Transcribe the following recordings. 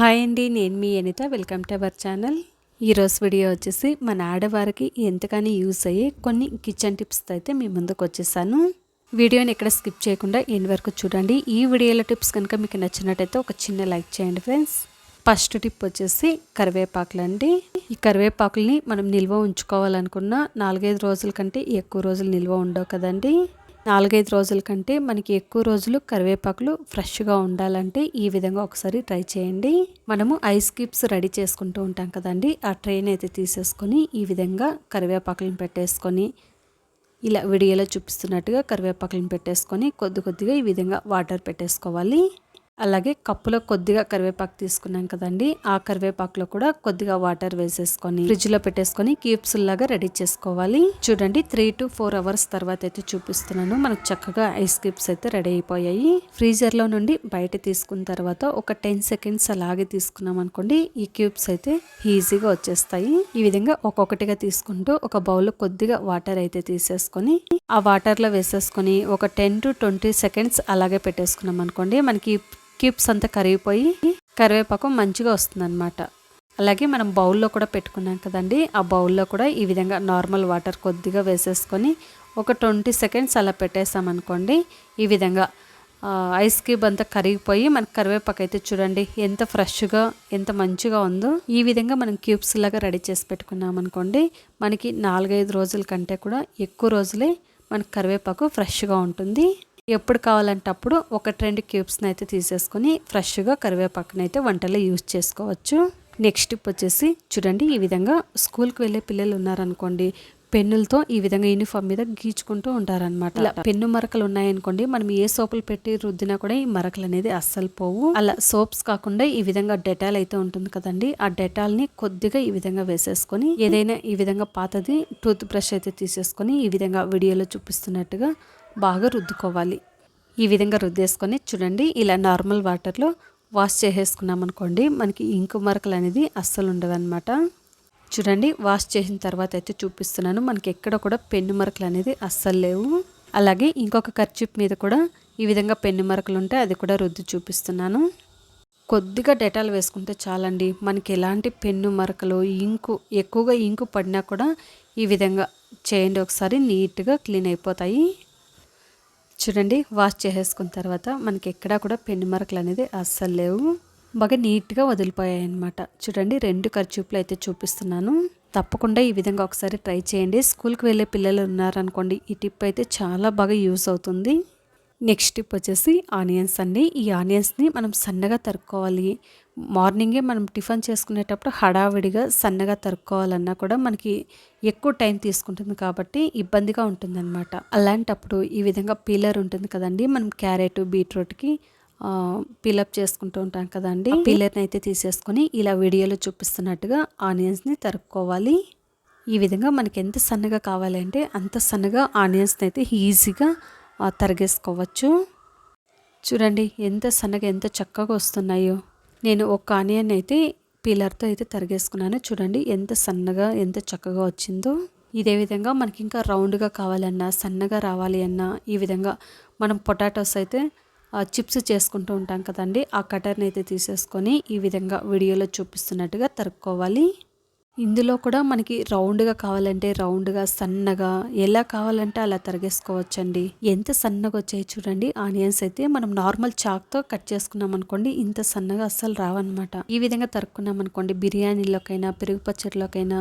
Hi అండి నేను మీ Anitha. Welcome to our channel ఈరోజు వీడియో వచ్చేసి మన ఆడవారికి ఎంతగానో యూస్ అయ్యే కొన్ని కిచెన్ టిప్స్ అయితే మీ ముందుకు వచ్చేసాను. వీడియోని ఎక్కడ స్కిప్ చేయకుండా ఎండ్ వరకు చూడండి. ఈ వీడియోలో టిప్స్ కనుక మీకు నచ్చినట్టయితే ఒక చిన్న లైక్ చేయండి ఫ్రెండ్స్. ఫస్ట్ టిప్ వచ్చేసి కరివేపాకులు అండి. ఈ కరివేపాకుల్ని మనం నిల్వ ఉంచుకోవాలనుకున్న నాలుగైదు రోజుల కంటే ఎక్కువ రోజులు నిల్వ ఉండవు కదండి. నాలుగైదు రోజుల కంటే మనకి ఎక్కువ రోజులు కరివేపాకులు ఫ్రెష్గా ఉండాలంటే ఈ విధంగా ఒకసారి ట్రై చేయండి. మనము ఐస్ క్యూబ్స్ రెడీ చేసుకుంటూ ఉంటాం కదండి. ఆ ట్రైన్ అయితే తీసేసుకొని ఈ విధంగా కరివేపాకులను పెట్టేసుకొని ఇలా వీడియోలో చూపిస్తున్నట్టుగా కరివేపాకులను పెట్టేసుకొని కొద్ది కొద్దిగా ఈ విధంగా వాటర్ పెట్టేసుకోవాలి. అలాగే కప్పులో కొద్దిగా కరివేపాకు తీసుకున్నాం కదండి. ఆ కరివేపాకులో కూడా కొద్దిగా వాటర్ వేసేసుకొని ఫ్రిడ్జ్లో పెట్టేసుకొని క్యూబ్స్ లాగా రెడీ చేసుకోవాలి. చూడండి త్రీ టు ఫోర్ అవర్స్ తర్వాత అయితే చూపిస్తున్నాను. మనకు చక్కగా ఐస్ క్యూబ్స్ అయితే రెడీ అయిపోయాయి. ఫ్రీజర్లో నుండి బయట తీసుకున్న తర్వాత ఒక టెన్ సెకండ్స్ అలాగే తీసుకున్నాం అనుకోండి ఈ క్యూబ్స్ అయితే ఈజీగా వచ్చేస్తాయి. ఈ విధంగా ఒక్కొక్కటిగా తీసుకుంటూ ఒక బౌల్ కొద్దిగా వాటర్ అయితే తీసేసుకొని ఆ వాటర్లో వేసేసుకొని ఒక టెన్ టు ట్వంటీ సెకండ్స్ అలాగే పెట్టేసుకున్నాం అనుకోండి మనకి క్యూబ్స్ అంతా కరిగిపోయి కరివేపాకు మంచిగా వస్తుందన్నమాట. అలాగే మనం బౌల్లో కూడా పెట్టుకున్నాం కదండి. ఆ బౌల్లో కూడా ఈ విధంగా నార్మల్ వాటర్ కొద్దిగా వేసేసుకొని ఒక ట్వంటీ సెకండ్స్ అలా పెట్టేసామనుకోండి ఈ విధంగా ఐస్ క్యూబ్ అంతా కరిగిపోయి మనకి కరివేపాకు అయితే చూడండి ఎంత ఫ్రెష్గా ఎంత మంచిగా ఉందో. ఈ విధంగా మనం క్యూబ్స్ లాగా రెడీ చేసి పెట్టుకున్నాం అనుకోండి మనకి నాలుగైదు రోజుల కంటే కూడా ఎక్కువ రోజులే మనకి కరివేపాకు ఫ్రెష్గా ఉంటుంది. ఎప్పుడు కావాలంటే అప్పుడు ఒక రెండు క్యూబ్స్ని అయితే తీసేసుకొని ఫ్రెష్గా కరివేపాకుని అయితే వంటలో యూజ్ చేసుకోవచ్చు. నెక్స్ట్ టిప్ వచ్చేసి చూడండి ఈ విధంగా స్కూల్కి వెళ్ళే పిల్లలు ఉన్నారనుకోండి పెన్నులతో ఈ విధంగా యూనిఫామ్ మీద గీచుకుంటూ ఉంటారనమాట ఇలా పెన్ను మరకలు ఉన్నాయనుకోండి మనం ఏ సోపులు పెట్టి రుద్దినా కూడా ఈ మరకలు అనేది అస్సలు పోవు. అలా సోప్స్ కాకుండా ఈ విధంగా డెటాల్ అయితే ఉంటుంది కదండి ఆ డెటాల్ని కొద్దిగా ఈ విధంగా వేసేసుకొని ఏదైనా ఈ విధంగా పాతది టూత్ బ్రష్ అయితే తీసేసుకొని ఈ విధంగా వీడియోలో చూపిస్తున్నట్టుగా బాగా రుద్దుకోవాలి. ఈ విధంగా రుద్దేసుకొని చూడండి ఇలా నార్మల్ వాటర్లో వాష్ చేసేసుకున్నాం అనుకోండి మనకి ఇంకు మరకలు అనేది అస్సలు ఉండవన్నమాట. చూడండి వాష్ చేసిన తర్వాత అయితే చూపిస్తున్నాను మనకి ఎక్కడ కూడా పెన్ను మరకలు అనేది అస్సలు లేవు. అలాగే ఇంకొక ఖర్చిప్ మీద కూడా ఈ విధంగా పెన్ను మరకలు ఉంటే అది కూడా రుద్ది చూపిస్తున్నాను. కొద్దిగా డెటాల్ వేసుకుంటే చాలండి మనకి ఎలాంటి పెన్ను మరకలు ఇంకు ఎక్కువగా ఇంకు పడినా కూడా ఈ విధంగా చేయండి ఒకసారి నీట్గా క్లీన్ అయిపోతాయి. చూడండి వాష్ చేసేసుకున్న తర్వాత మనకి ఎక్కడా కూడా పెన్ను మరకలు అనేది అస్సలు లేవు. బాగా నీట్గా వదిలిపోయాయి అనమాట చూడండి రెండు ఖర్చుపులు అయితే చూపిస్తున్నాను. తప్పకుండా ఈ విధంగా ఒకసారి ట్రై చేయండి. స్కూల్కి వెళ్ళే పిల్లలు ఉన్నారనుకోండి ఈ టిప్ అయితే చాలా బాగా యూస్ అవుతుంది. నెక్స్ట్ టిప్ వచ్చేసి ఆనియన్స్ అండి. ఈ ఆనియన్స్ని మనం సన్నగా తరుక్కోవాలి. మార్నింగే మనం టిఫిన్ చేసుకునేటప్పుడు హడావిడిగా సన్నగా తరుక్కోవాలన్నా కూడా మనకి ఎక్కువ టైం తీసుకుంటుంది కాబట్టి ఇబ్బందిగా ఉంటుందన్నమాట. అలాంటప్పుడు ఈ విధంగా పీలర్ ఉంటుంది కదండి. మనం క్యారెట్ బీట్రూట్కి పీలప్ చేసుకుంటూ ఉంటాం కదండి. పీలర్ని అయితే తీసేసుకొని ఇలా వీడియోలో చూపిస్తున్నట్టుగా ఆనియన్స్ని తరుక్కోవాలి. ఈ విధంగా మనకి ఎంత సన్నగా కావాలంటే అంత సన్నగా ఆనియన్స్ని అయితే ఈజీగా తరిగేసుకోవచ్చు. చూడండి ఎంత సన్నగా ఎంత చక్కగా వస్తున్నాయో. నేను ఒక ఆనియన్ అయితే పీలర్తో అయితే తరిగేసుకున్నాను. చూడండి ఎంత సన్నగా ఎంత చక్కగా వచ్చిందో. ఇదే విధంగా మనకి ఇంకా రౌండ్గా కావాలన్నా సన్నగా రావాలి అన్నా ఈ విధంగా మనం పొటాటోస్ అయితే చిప్స్ చేసుకుంటూ ఉంటాం కదండి ఆ కటర్ని అయితే తీసేసుకొని ఈ విధంగా వీడియోలో చూపిస్తున్నట్టుగా తరుక్కోవాలి. ఇందులో కూడా మనకి రౌండ్గా కావాలంటే రౌండ్గా సన్నగా ఎలా కావాలంటే అలా తరిగేసుకోవచ్చండి. ఎంత సన్నగా వచ్చాయి చూడండి. ఆనియన్స్ అయితే మనం నార్మల్ చాక్తో కట్ చేసుకున్నాం అనుకోండి ఇంత సన్నగా అస్సలు రావన్నమాట. ఈ విధంగా తరుక్కున్నాం అనుకోండి బిర్యానీలోకైనా పెరుగు పచ్చడిలోకైనా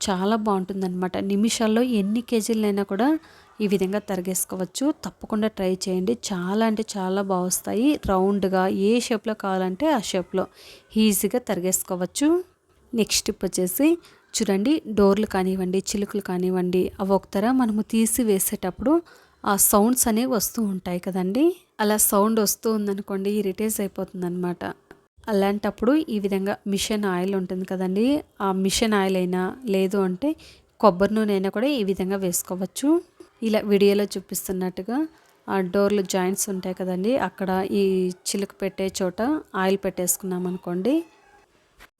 చాలా బాగుంటుందన్నమాట. నిమిషాల్లో ఎన్ని కేజీలైనా కూడా ఈ విధంగా తరిగేసుకోవచ్చు. తప్పకుండా ట్రై చేయండి. చాలా అంటే చాలా బాగుస్తాయి. రౌండ్గా ఏ షేప్లో కావాలంటే ఆ షేప్లో ఈజీగా తరిగేసుకోవచ్చు. నెక్స్ట్ టిప్ వచ్చేసి చూడండి డోర్లు కానివ్వండి చిలుకలు కానివ్వండి అవి ఒకతర మనము తీసి వేసేటప్పుడు ఆ సౌండ్స్ అనేవి వస్తూ ఉంటాయి కదండి. అలా సౌండ్ వస్తూ ఉందనుకోండి ఇరిటేజ్ అయిపోతుంది అనమాట అలాంటప్పుడు ఈ విధంగా మిషన్ ఆయిల్ ఉంటుంది కదండి. ఆ మిషన్ ఆయిల్ అయినా లేదు అంటే కొబ్బరి నూనె అయినా కూడా ఈ విధంగా వేసుకోవచ్చు. ఇలా వీడియోలో చూపిస్తున్నట్టుగా ఆ డోర్లు జాయింట్స్ ఉంటాయి కదండి. అక్కడ ఈ చిలుక పెట్టే చోట ఆయిల్ పెట్టేసుకున్నాం అనుకోండి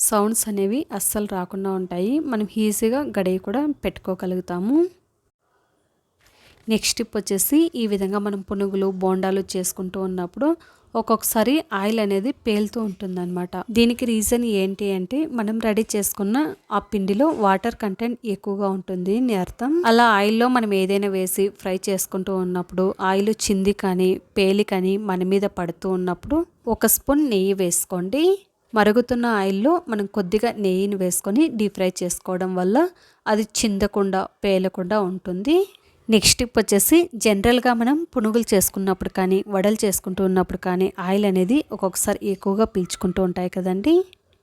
సౌండ్స్ అనేవి అస్సలు రాకుండా ఉంటాయి. మనం ఈజీగా గడియ కూడా పెట్టుకోగలుగుతాము. నెక్స్ట్ టిప్ వచ్చేసి ఈ విధంగా మనం పునుగులు బోండాలు చేసుకుంటూ ఉన్నప్పుడు ఒక్కొక్కసారి ఆయిల్ అనేది పేలుతూ ఉంటుందన్నమాట. దీనికి రీజన్ ఏంటి అంటే మనం రెడీ చేసుకున్న ఆ పిండిలో వాటర్ కంటెంట్ ఎక్కువగా ఉంటుంది అని అర్థం. అలా ఆయిల్లో మనం ఏదైనా వేసి ఫ్రై చేసుకుంటూ ఉన్నప్పుడు ఆయిల్ చింది కానీ పేలి కానీ మన మీద పడుతూ ఉన్నప్పుడు ఒక స్పూన్ నెయ్యి వేసుకోండి. మరుగుతున్న ఆయిల్లో మనం కొద్దిగా నెయ్యిని వేసుకొని డీప్ ఫ్రై చేసుకోవడం వల్ల అది చిందకుండా పేలకుండా ఉంటుంది. నెక్స్ట్ టిప్ వచ్చేసి జనరల్గా మనం పునుగులు చేసుకున్నప్పుడు కానీ వడలు చేసుకుంటూ ఉన్నప్పుడు కానీ ఆయిల్ అనేది ఒక్కొక్కసారి ఎక్కువగా పీల్చుకుంటూ ఉంటాయి కదండి.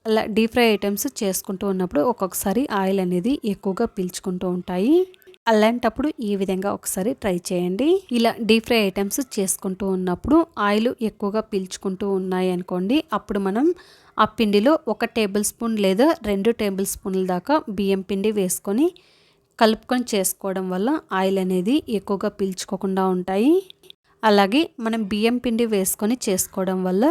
అలా డీప్ ఫ్రై ఐటమ్స్ చేసుకుంటూ ఉన్నప్పుడు ఒక్కొక్కసారి ఆయిల్ అనేది ఎక్కువగా పీల్చుకుంటూ ఉంటాయి. అలాంటప్పుడు ఈ విధంగా ఒకసారి ట్రై చేయండి. ఇలా డీప్ ఫ్రై ఐటమ్స్ చేసుకుంటూ ఉన్నప్పుడు ఆయిల్ ఎక్కువగా పీల్చుకుంటూ ఉన్నాయి అనుకోండి అప్పుడు మనం ఆ పిండిలో ఒక టేబుల్ స్పూన్ లేదా రెండు టేబుల్ స్పూన్ల దాకా బియ్యం పిండి వేసుకొని కలుపుకొని చేసుకోవడం వల్ల ఆయిల్ అనేది ఎక్కువగా పీల్చుకోకుండా ఉంటాయి. అలాగే మనం బియ్యం పిండి వేసుకొని చేసుకోవడం వల్ల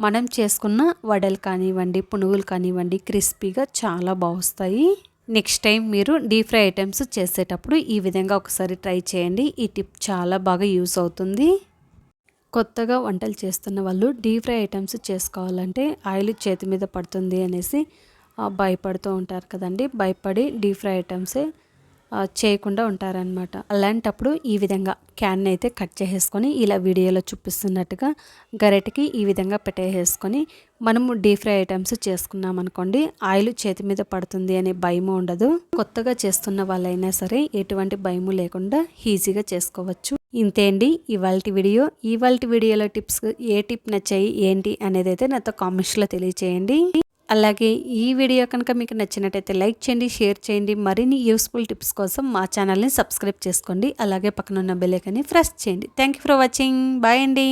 మనం చేసుకున్న వడలు కానివ్వండి పునుగులు కానివ్వండి క్రిస్పీగా చాలా బాగుస్తాయి. నెక్స్ట్ టైం మీరు డీప్ ఫ్రై ఐటమ్స్ చేసేటప్పుడు ఈ విధంగా ఒకసారి ట్రై చేయండి. ఈ టిప్ చాలా బాగా యూస్ అవుతుంది. కొత్తగా వంటలు చేస్తున్న వాళ్ళు డీప్ ఫ్రై ఐటమ్స్ చేసుకోవాలంటే ఆయిల్ చేతి మీద పడుతుంది అనేసి భయపడుతూ ఉంటారు కదండి. భయపడి డీప్ ఫ్రై ఐటమ్సే చేయకుండా ఉంటారనమాట అలాంటప్పుడు ఈ విధంగా క్యాన్ అయితే కట్ చేసేసుకొని ఇలా వీడియోలో చూపిస్తున్నట్టుగా గరెటకి ఈ విధంగా పెట్టేసుకొని మనము డీప్ ఫ్రై ఐటమ్స్ చేసుకున్నాం అనుకోండి ఆయిల్ చేతి మీద పడుతుంది అనే భయము ఉండదు. కొత్తగా చేస్తున్న వాళ్ళైనా సరే ఎటువంటి భయము లేకుండా ఈజీగా చేసుకోవచ్చు. ఇంతే అండి. ఇవాళ వీడియో. ఇవాళ వీడియోలో టిప్స్ ఏ టిప్ నచ్చాయి ఏంటి అనేది అయితే నాతో కామెంట్స్లో తెలియచేయండి. అలాగే ఈ వీడియో కనుక మీకు నచ్చినట్టయితే లైక్ చేయండి షేర్ చేయండి. మరిన్ని యూస్ఫుల్ టిప్స్ కోసం మా ఛానల్ని సబ్స్క్రైబ్ చేసుకోండి. అలాగే పక్కన ఉన్న ప్రెస్ చేయండి. Thank you for watching. Bye అండి.